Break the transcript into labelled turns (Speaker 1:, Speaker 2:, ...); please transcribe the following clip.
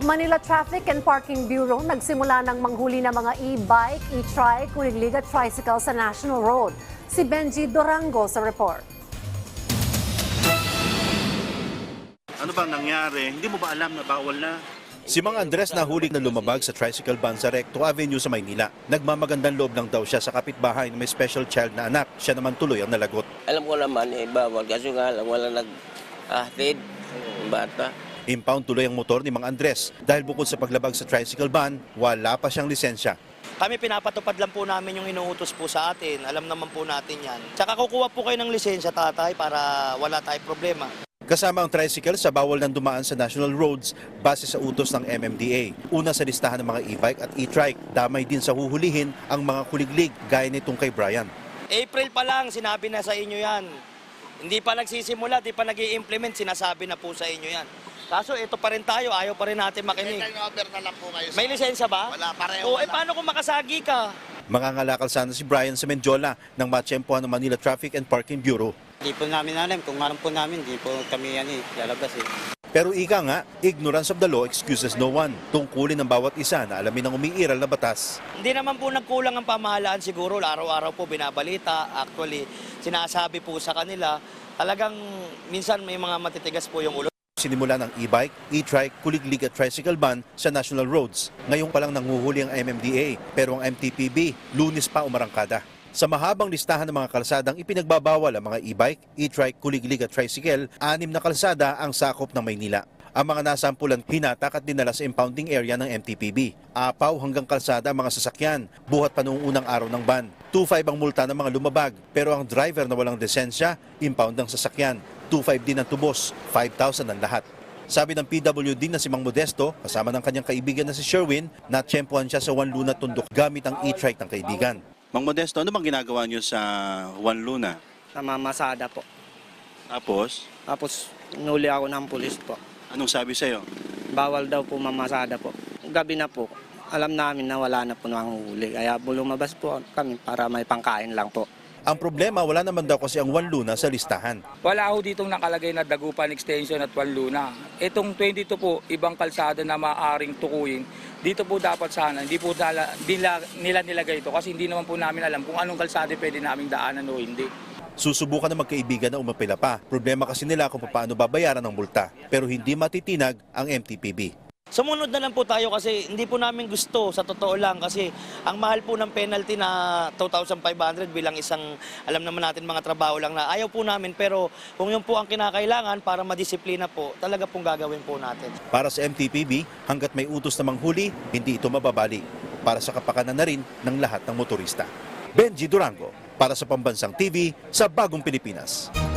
Speaker 1: Manila Traffic and Parking Bureau nagsimula ng manghuli ng mga e-bike, e-trike, kuliglig at tricycle sa National Road. Si Benji Dorango sa report.
Speaker 2: Ano bang nangyari? Hindi mo ba alam na bawal na?
Speaker 3: Si Mang Andres nahuli na lumabag sa tricycle ban sa Recto Avenue sa Maynila. Nagmamagandang loob lang daw siya sa kapitbahay na may special child na anak. Siya naman tuloy ang nalagot.
Speaker 4: Alam ko naman eh, bawal. Kasi nga lang, wala nag-ahtid. Bata.
Speaker 3: Impound tuloy ang motor ni Mang Andres dahil bukod sa paglabag sa tricycle ban, wala pa siyang lisensya.
Speaker 5: Kami pinapatupad lang po namin yung inuutos po sa atin. Alam naman po natin yan. Tsaka kukuha po kayo ng lisensya tatay para wala tayong problema.
Speaker 3: Kasama ang tricycle sa bawal ng dumaan sa national roads base sa utos ng MMDA. Una sa listahan ng mga e-bike at e-trike, damay din sa huhulihin ang mga kuliglig gaya nitong kay Brian.
Speaker 5: April pa lang, sinabi na sa inyo yan. Hindi pa nagsisimula, di pa nag implement sinasabi na po sa inyo yan. Kaso ito pa rin tayo, ayaw pa rin natin makinig.
Speaker 6: over na lang po kayo.
Speaker 5: May lisensya ba?
Speaker 6: Wala, pareho
Speaker 5: O, eh
Speaker 6: wala.
Speaker 5: paano kung makasagi ka?
Speaker 3: Mangangalakal sana si Brian sa Menjola ng matsyempohan ng Manila Traffic and Parking Bureau.
Speaker 7: Hindi po namin alam. Kung alam po namin, hindi po kami yan eh, lalabas eh.
Speaker 3: Pero ika nga, ignorance of the law excuses no one. Tungkulin ng bawat isa na alamin ang umiiral na batas.
Speaker 5: Hindi naman po nagkulang ang pamahalaan siguro. Araw-araw po binabalita. Actually, sinasabi po sa kanila. Talagang minsan may mga matitigas po yung ulo.
Speaker 3: Sinimula ng e-bike, e-trike, kuliglig at tricycle ban sa national roads. Ngayon pa lang nanguhuli ang MMDA, pero ang MTPB, lunis pa umarangkada. Sa mahabang listahan ng mga kalsadang ipinagbabawal ang mga e-bike, e-trike, kuliglig at tricycle, anim na kalsada ang sakop ng Maynila. Ang mga nasampulan hinatak at dinala sa impounding area ng MTPB. Apaw hanggang kalsada ang mga sasakyan, buhat pa noong unang araw ng ban. 2.5 ang multa ng mga lumabag, pero ang driver na walang lisensya, impound ang sasakyan. 2.5 din ang tubos, 5,000 ang lahat. Sabi ng PWD na si Mang Modesto, kasama ng kanyang kaibigan na si Sherwin, natsyempohan siya sa Juan Luna Tundok gamit ang e-trike ng kaibigan.
Speaker 2: Mang Modesto, ano bang ginagawa nyo sa Juan Luna?
Speaker 7: Namamasada po.
Speaker 2: Tapos,
Speaker 7: Tapos, nuli ako ng pulis po.
Speaker 2: anong sabi sa'yo?
Speaker 7: Bawal daw po mamasada po. Gabi na po, alam namin na wala na po nang huli. Kaya lumabas po kami para may pangkain lang po.
Speaker 3: Ang problema, wala naman daw kasi ang Juan Luna sa listahan.
Speaker 8: Wala ho ditong nakalagay na Dagupan Extension at Wanluna. Itong 22 po, ibang kalsada na maaaring tukuyin. Dito po dapat sana, hindi po nila, nila, nila nilagay ito kasi hindi naman po namin alam kung anong kalsada pwede naming daanan o hindi.
Speaker 3: Susubukan ng magkaibigan na umapila pa. Problema kasi nila kung paano babayaran ng multa. Pero hindi matitinag ang MTPB.
Speaker 5: Sumunod na lang po tayo kasi hindi po namin gusto sa totoo lang kasi ang mahal po ng penalty na 2,500 bilang isang alam naman natin mga trabaho lang na ayaw po namin pero kung yun po ang kinakailangan para madisiplina po talaga pong gagawin po natin.
Speaker 3: Para sa MTPB, hanggat may utos na manghuli, hindi ito mababali. Para sa kapakanan na rin ng lahat ng motorista. Benji Durango, para sa Pambansang TV sa Bagong Pilipinas.